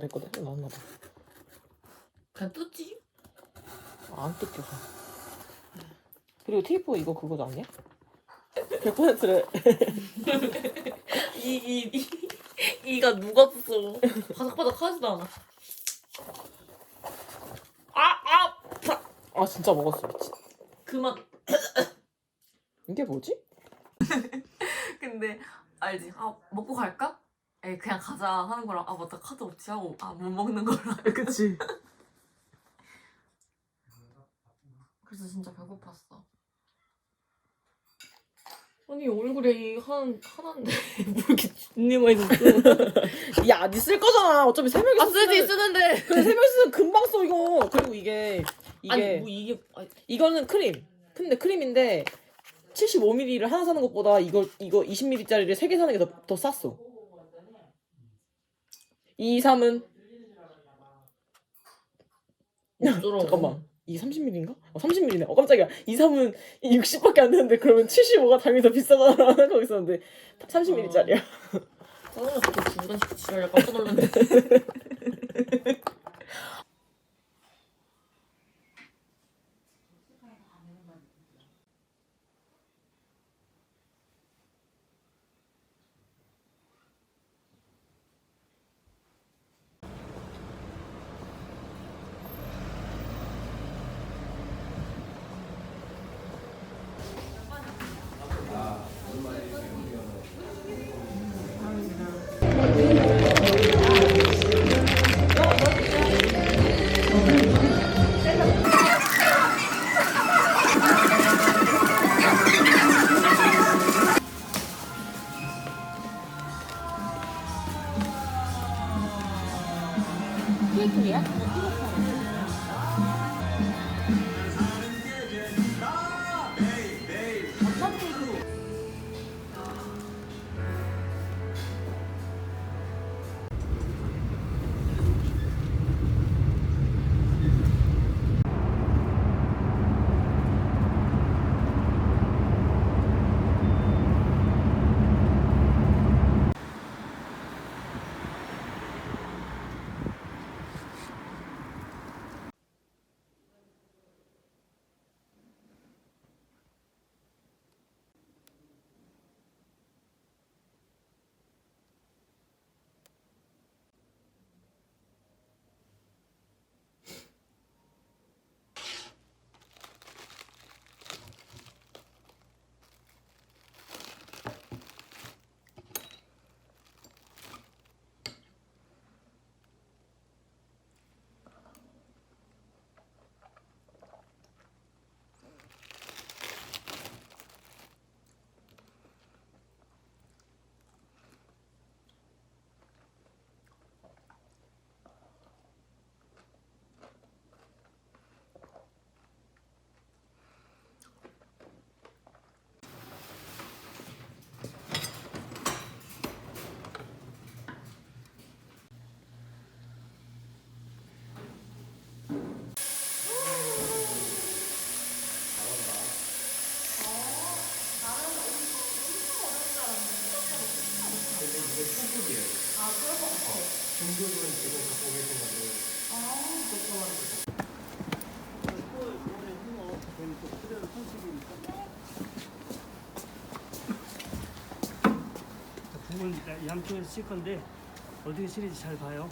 됐거든? 나왔나 봐. 그냥 뜯지? 안 뜯겨서. 그리고 테이프 이거 그거도 아니야? 100%를 이, 이, 이, 이가 누가 뜯어. 바삭바삭 하지도 않아. 아, 아! 파! 아 진짜 먹었어 미친. 그만. 이게 뭐지? 근데, 알지? 아, 먹고 갈까? 에 그냥 가자 하는 거랑, 아, 맞다, 카드 없지 하고, 아, 못 먹는 거랑. 그치. 그래서 진짜 배고팠어. 아니, 얼굴에 이 한, 하나인데, 뭐 이렇게 존나 많이 썼어. 야, 니 쓸 거잖아. 어차피 세 명이 아, 쓰지, 쓰면- 쓰는데! 근데 세 명이 쓰면 금방 써 이거. 그리고 이게 이게 아니, 뭐 이게, 아니, 이거는 크림. 근데 크림인데 75ml를 하나 사는 것보다 이거 이거 20ml짜리를 세 개 사는 게 더 더 쌌어. 2, 3은 어쩌라고. 잠깐만. 이 30ml인가? 어, 30ml네. 어 깜짝이야. 2, 3은 60밖에 안 되는데 그러면 75가 당연히 더 비싸다라는 생각이 있었는데 30ml짜리야. 짜증나, 그때 중간식 지랄야 깜짝 놀랐네. 부분 양쪽에서 칠 건데 어떻게 칠는지 잘 봐요.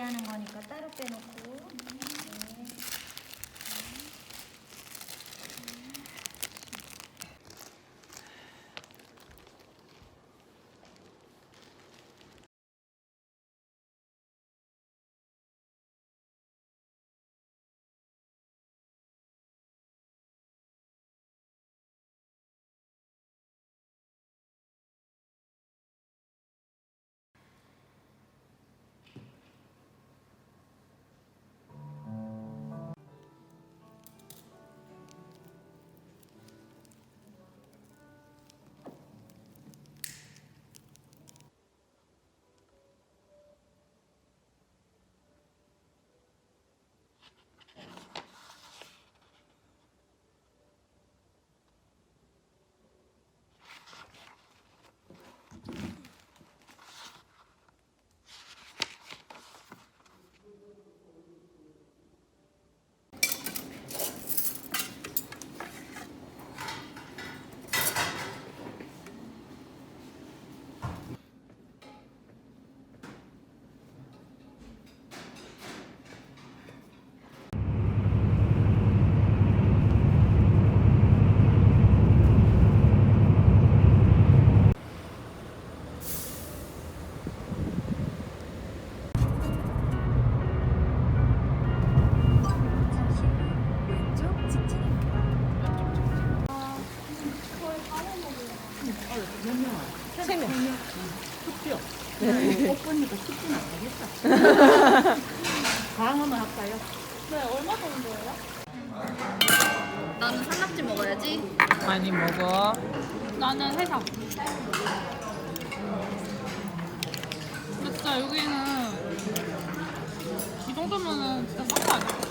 하는 거니까 따로 빼놓고. 광어만 할까요? 나는 산낙지 먹어야지. 많이 먹어 나는 해삼. 진짜 여기는 이 정도면은 진짜 싼거 아니야?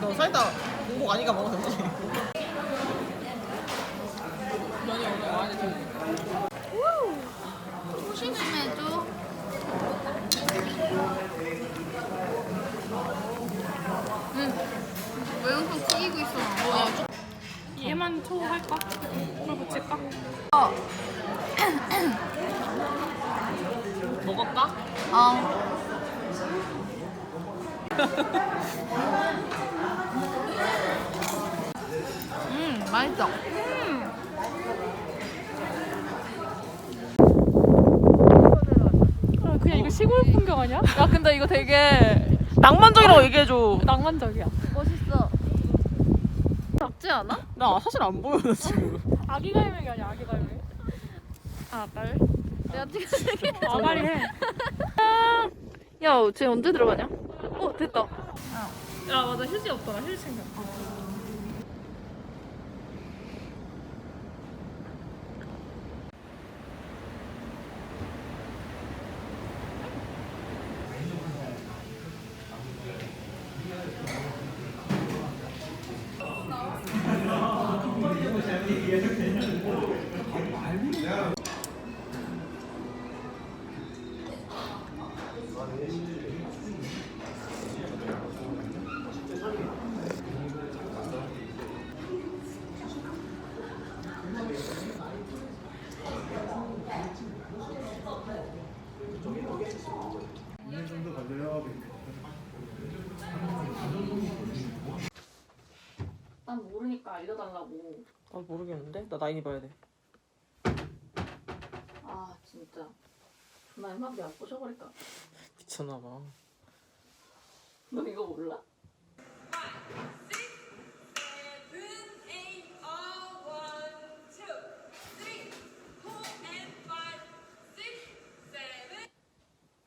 너 살다 공복 아니가 먹어서 그렇지 면이 오늘 많이 들 소신 좀 해줘. 응. 왜 항상 튀기고 있어? 어, 얘만 초할까? 그걸 붙일까? 먹을까? 아. 음, 맛있어. 아, 그냥 이거 시골 풍경 아니야? 야 근데 이거 되게 낭만적이라고 얘기해줘 낭만적이야. 멋있어. 작지 않아? 나 사실 안 보여 나 지금 아기 갈매기 아니야 아기 갈매기? 아, 빨. 내가 찍어줄게. 아 빨리 해. 야, 쟤 언제 들어가냐? 어, 됐다. 야 맞아 휴지 없더라 휴지 챙겨. 난 모르니까 알려달라고. 아 나 나인이 봐야 돼 아, 진짜. 나 음악 내가 부셔버릴까? 미쳤나 봐 너 이거 몰라?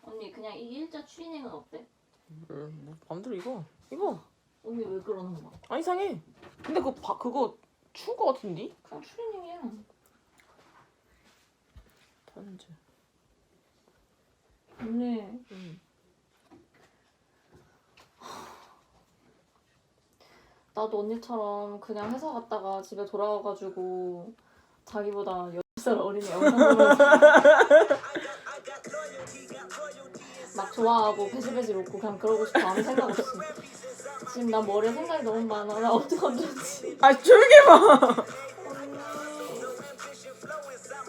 언니 그냥 이 일자 추리닝은 어때? 뭘, 뭐 맘대로 이거 이거 언니 왜 그러는 거야? 아 이상해 근데 그 바, 그거 추운 거 같은데? 그냥 추리닝이야. 다른지 언니 응. 나도 언니처럼 그냥 회사 갔다가 집에 돌아와가지고 자기보다 10살 어린 애 영상 보면서 막 좋아하고 배실배실 웃고 그냥 그러고 싶어 아무 생각 없이 지금 나 머리에 생각이 너무 많아. 나 어떡하지? 아 조용히 해봐.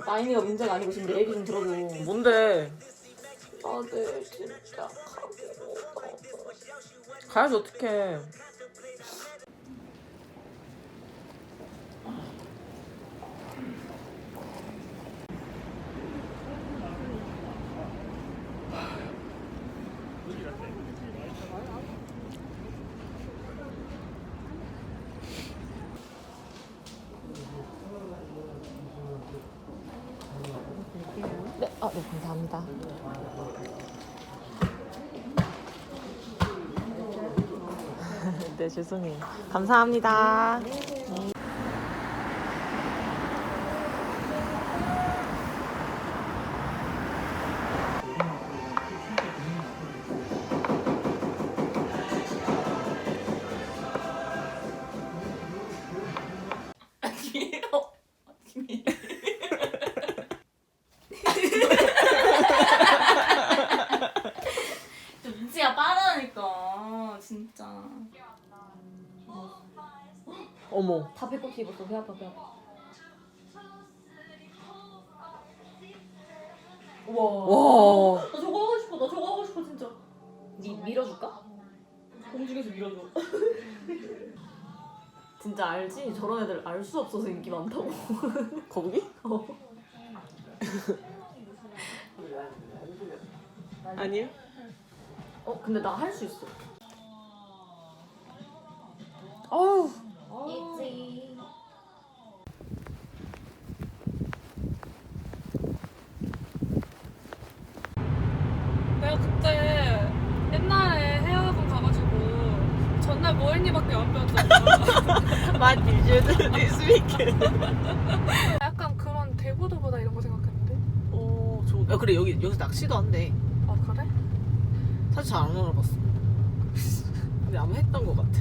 나인이가 문제가 아니고 지금 내 얘기 좀 들어줘. 뭔데? 다들 진짜 가고 가야지 어떡해. 네 죄송해요. 감사합니다. 아 입었어 배 아파 배 아파 와. 와. 나 저거 하고 싶어 나 저거 하고 싶어 진짜 미, 밀어줄까? 공중에서 밀어줘 진짜 알지? 저런 애들 알 수 없어서 인기 많다고 거북이? 어. 아니요. 어 근데 나 할 수 있어 어우. 있지. 내가 그때 옛날에 헤어학원 가가지고 전날 뭐 했니밖에 안 배웠잖아. What did you do this weekend? 약간 그런 대보도보다 이런 거 생각했는데. 오, 저. 야 그래 여기 여기서 낚시도 한대. 아 그래? 사실 잘 안 알아봤어. 근데 아마 했던 것 같아.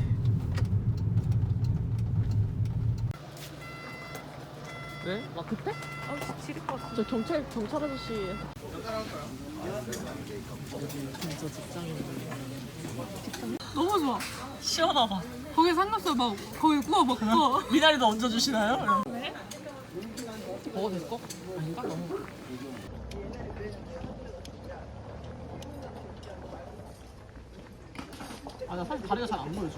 왜? 막 급해? 아 지릴 것 같아. 저 경찰 경찰 아저씨. 진짜 직장인. 너무 좋아. 시원하다. 거기 삼겹살 막 거기 구워 먹고. 미나리도 얹어주시나요? 네. 먹어도 될까? 아닌가? 너무. 아, 나 사실 다리가 잘 안 보여줘.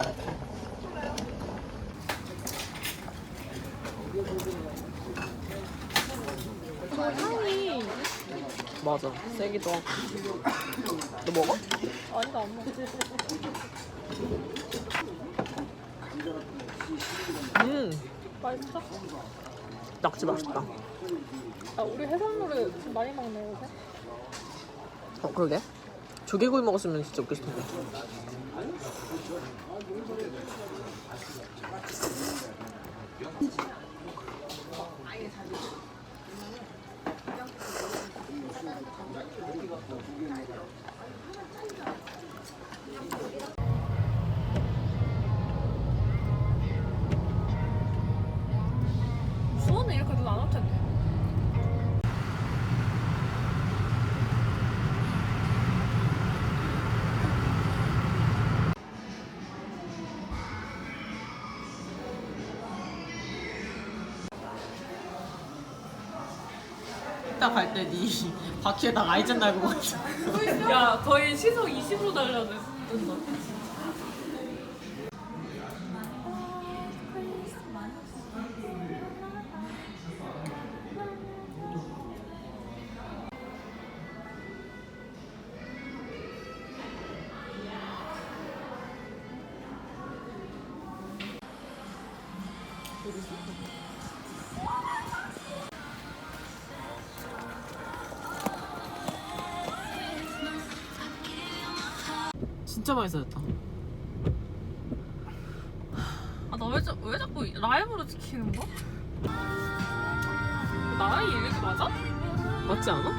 저 향이. 맞아. 세기도 하고. 너 먹어? 아니 나안 먹어. 음. 맛있어? 낙지 맛있다. 아 우리 해산물을 좀 많이 먹네 요새. 어, 그러게. 조개구이 먹었으면 진짜 웃겼을 텐데. 수원은 이렇게 눈안올 텐데. 이따 갈 때 니 바퀴에다가 아이젠 달고 가자. 야 거의 시속 20으로 달려네. 진짜 라이브로 지키는 거? 나이 얘기 맞아? 맞지 않아?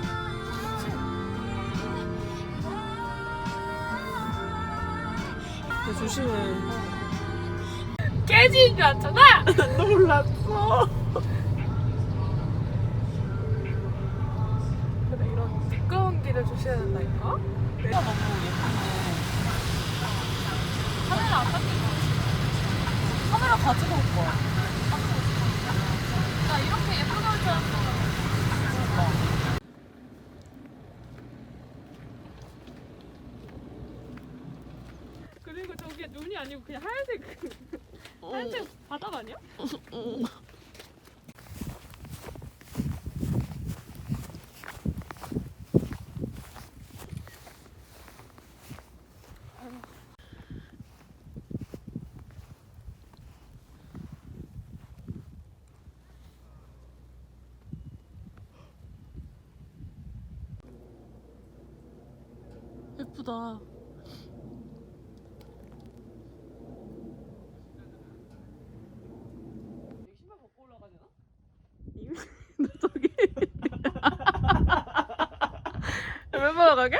야, 조심해. 깨지인 줄 알았잖아. 놀랐어. 그래 이런 두꺼운 길을 조심해야 된다니까. 내가 너무 예쁜데. 카메라 안 닦일 거야. 카메라 가지고 올 거야. 나 이렇게 예쁘게 할줄 알았어. 그리고 저게 눈이 아니고 그냥 하얀색 하얀색 바닥 아니야? 예쁘다. 신발 벗고 올라가야 되나? 너 저기 멤버가 가게?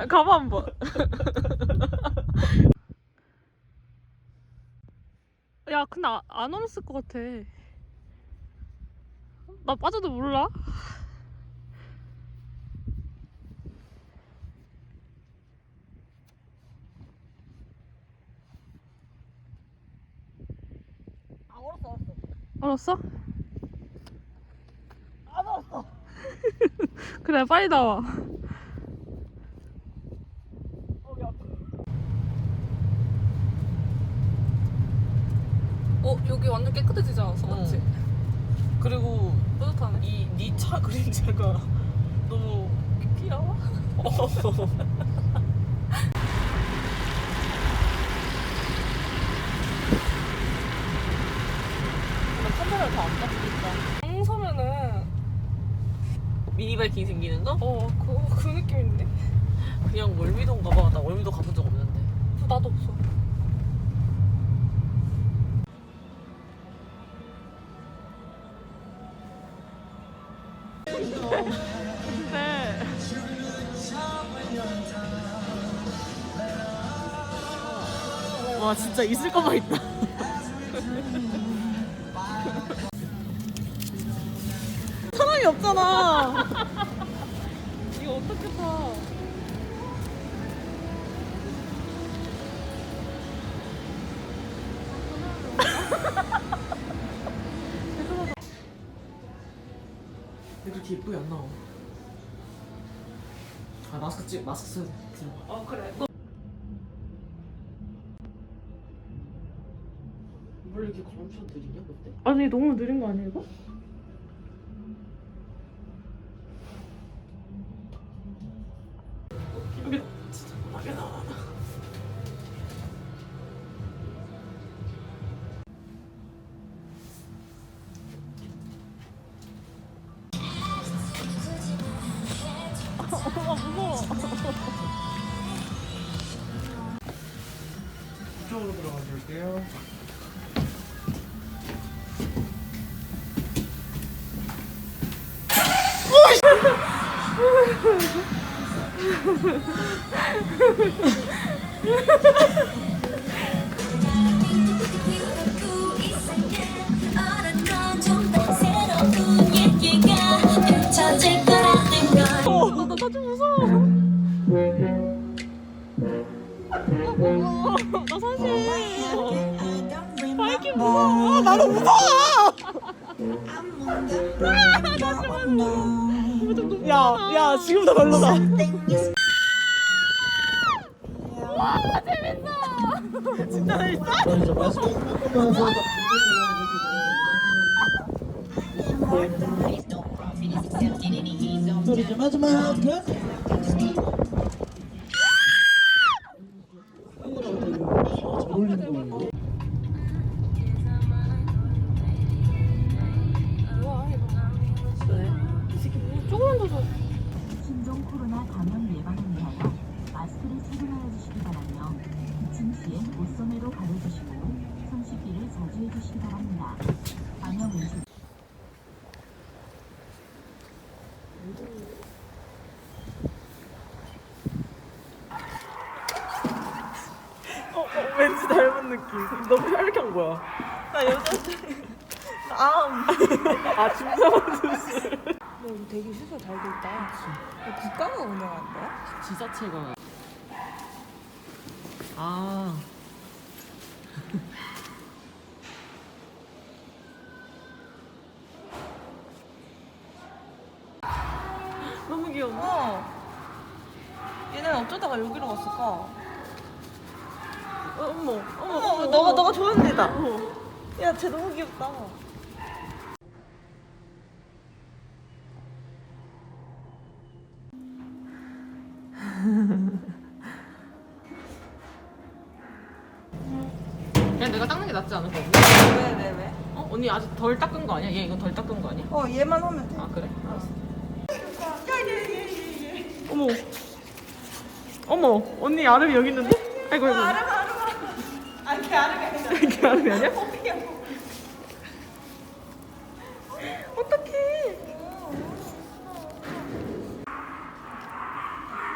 아, 가봐 한번. 야 근데 아, 안 얼었을 것 같아. 나 빠져도 몰라? 아 얼었어 얼었어. 얼었어? 안 얼었어. 그래 빨리 나와 어기 아파. 어 여기 완전 깨끗해지지 않았어? 맞지? 그리고 뿌듯하네 이네 차 그림자가 너무 귀여워 카메라 다안 잡히니까 강 서면은 미니바이킹 생기는 거? 어 그거 그 느낌인데? 그냥 월미도인가 봐. 나 월미도 가본 적 없는데. 나도 없어 진짜 있을 것만 있다. 사람이 없잖아. 이거 어떻게 사 근데 그렇게 예쁘게 안 나와. 아 마스크 찍 마스크 써야 돼. 어 그래 원래 이렇게 걸음샷 느리냐 그때? 아니 너무 느린 거 아니야 이거? 나 사진 무서워. 어, 나 사실 바이킹 무서워. 나도 무서워. 야, 야, 지금도 별로다. 진짜 재밌어. 자, 마스크 끄면서 소리 좀 하지 마. 신종 코로나 감염 예방을 위하여 마스크를 착용하여 주시기 바라며 기침 시에 옷소매로 가려주시고 손 씻기를 자주 해주시기 바랍니다. 아나 여자 아음. 아, 아 중성화 수술. 너 되게 시설 잘돼 있다. 너 국가가 운영한다 지자체가. 아. 너무 귀여운데? 어. 얘는 어쩌다가 여기로 갔을까? 어, 어머, 어머, 어머, 너가 너가 좋아하는 애다. 야, 쟤 너무 귀엽다. 그냥 내가 닦는 게 낫지 않을까? 왜, 왜, 왜? 어? 언니 아직 덜 닦은 거 아니야? 얘 이거 덜 닦은 거 아니야? 어, 얘만 하면 돼. 아 그래? 알았어. 어머. 어머, 언니 아름이 여기 있는데? 아이고, 아이고. 아름, 아름. 아, 걔 아름이 아니야. 어떡해.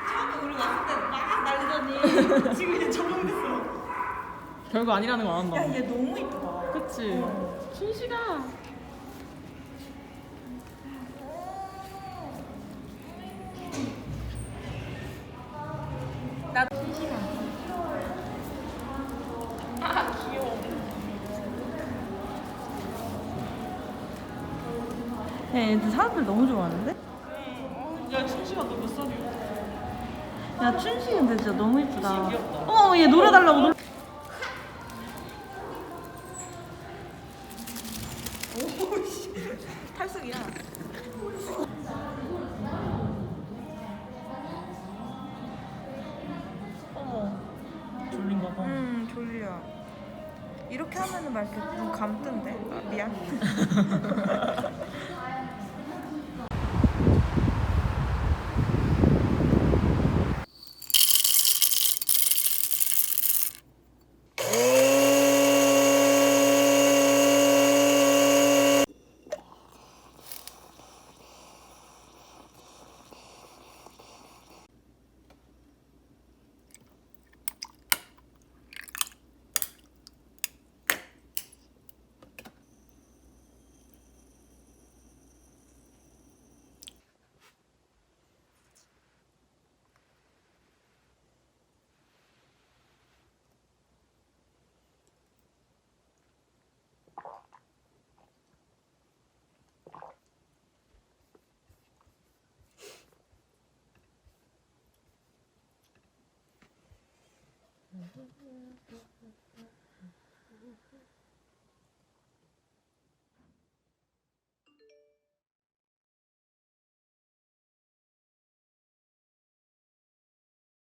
처음에 우리 왔을 때막 난리더니 지금 이제 적응됐어. 별거 아니라는 거 알았나 봐. 야, 얘 너무 이쁘다. 그치? 춘식아. 사람들 너무 좋아하는데? 야, 춘식아 너몇 살이야? 야, 춘식이 근데 진짜 너무 이쁘다. 어, 얘 놀아달라고 Mm-hmm.